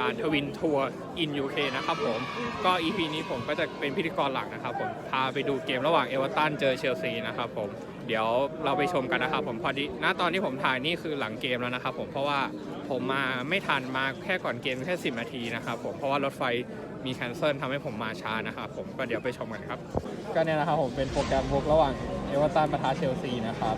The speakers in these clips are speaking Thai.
การทวินทัวร์อินยูเคนะครับผม ก็ EP นี้ผมก็จะเป็นพิธีกรหลักนะครับผม พาไปดูเกมระหว่างเอเวอร์ตันเจอเชลซีนะครับผม เดี๋ยวเราไปชมกันนะครับผม พอดีณตอนที่ผมถ่ายนี่คือหลังเกมแล้วนะครับผม เพราะว่าผมมาไม่ทันมาแค่ก่อนเกมแค่ 10 นาทีนะครับผม เพราะว่ารถไฟมีแคนเซิลทำให้ผมมาช้านะครับผม ก็เดี๋ยวไปชมกันครับ ก็เนี่ยนะครับผมเป็นโปรแกรมพกระหว่างเอเวอร์ตันปะทะเชลซีนะครับ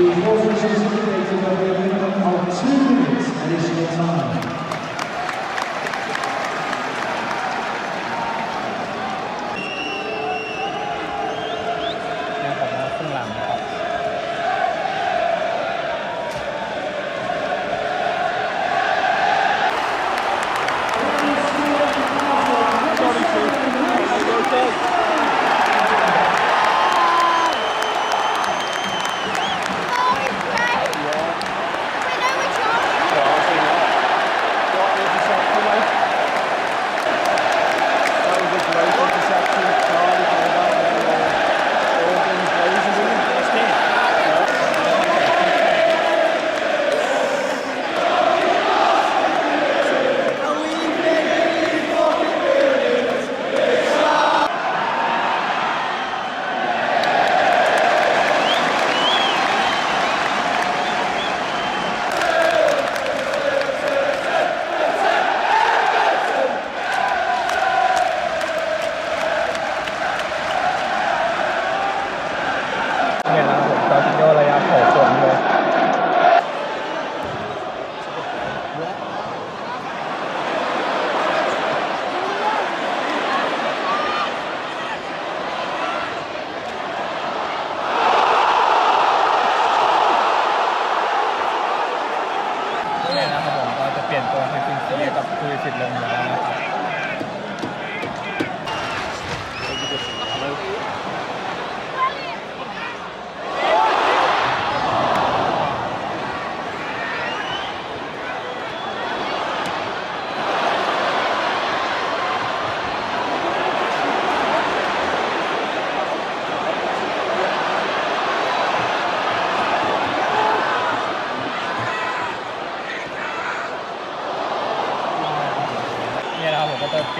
The Wolfers is eliminated by the minimum of two minutes additional time.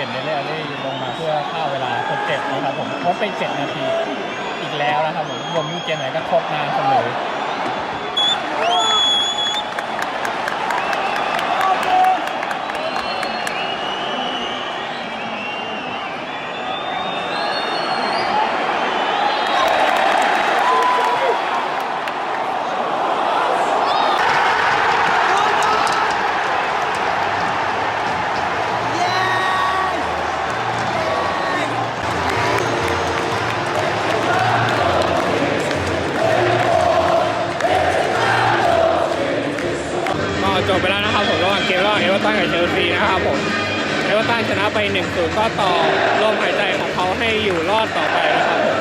เปลี่ยนเรื่อยๆลงมาเพื่อฆ่าเวลาคนเจ็บนะครับผมครบไปเจ็ดนาที อีกแล้วนะครับผมรวมยูเกมไหนก็ครบนานเสมอ เอเวอร์ตันชนะไป1นก็ต่อลมหายใจของเขาให้อยู่รอดต่อไปนะครับ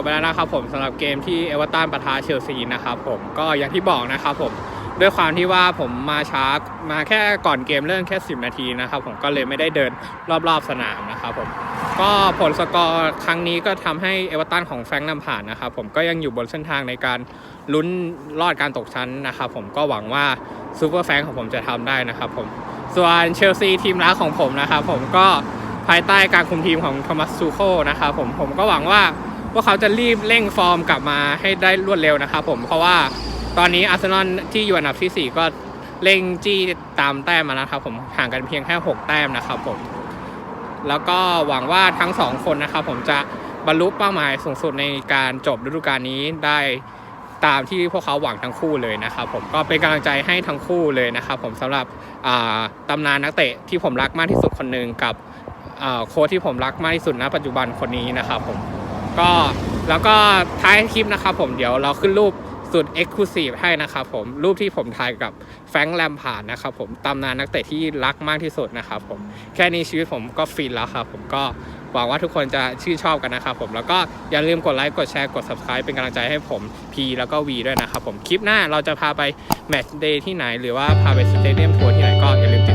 บไปแล้วนะครับผมสำหรับเกมที่เอเวอร์ตันปะทะเชลซีนะครับผมก็อย่างที่บอกนะครับผมด้วยความที่ว่าผมมาช้ามาแค่ก่อนเกมเริ่มแค่ 10 นาทีนะครับผมก็เลยไม่ได้เดินรอบๆสนามนะครับผมก็ผลสกอร์ครั้งนี้ก็ทำให้เอเวอร์ตันของแฟรงค์นำผ่านนะครับผมก็ยังอยู่บนเส้นทางในการลุ้นรอดการตกชั้นนะครับผมก็หวังว่าซูเปอร์แฟรงค์ของผมจะทำได้นะครับผมส่วนเชลซีทีมรักของผมนะครับผมก็ภายใต้การคุมทีมของโทมัสซูโคนะครับผมผมก็หวังว่า ว่าเขาจะรีบเร่งฟอร์มกลับมาให้ได้รวดเร็วนะครับผมเพราะว่าตอนนี้อาร์เซนอลที่อยู่อันดับทีสี่4 ก็เร่งจี้ตามแต้มมาแล้วครับผมห่างกันเพียงแค่ 6 แต้มนะครับผมแล้วก็หวังว่าทั้งสองคนนะครับผมจะบรรลุเป้าหมายสูงสุดในการจบฤดูกาลนี้ได้ตามที่พวกเขาหวังทั้งคู่เลยนะครับผมก็เป็นกำลังใจให้ทั้งคู่เลยนะครับผมสำหรับอ่าตำนานนักเตะที่ผมรักมากที่สุดคนหนึ่งกับโค้ชที่ผมรักมากที่สุดณปัจจุบันคนนี้นะครับผม ก็แล้วก็ท้ายคลิปนะครับผมเดี๋ยวเราขึ้นรูปสุด Exclusive ให้นะครับผมรูปที่ผมถ่ายกับแฟรงค์แลมพาร์ดนะครับผมตำนานนักเตะที่รักมากที่สุดนะครับผมแค่นี้ชีวิตผมก็ฟินแล้วครับผมก็หวังว่าทุกคนจะชื่นชอบกันนะครับผมแล้วก็อย่าลืมกดไลค์กดแชร์กด Subscribe เป็นกำลังใจให้ผม P แล้วก็ V ด้วยนะครับผมคลิปหน้าเราจะพาไปแมตช์เดย์ที่ไหน หรือว่าพาไปสเตเดียมทัวร์ที่ไหนก็อย่าลืม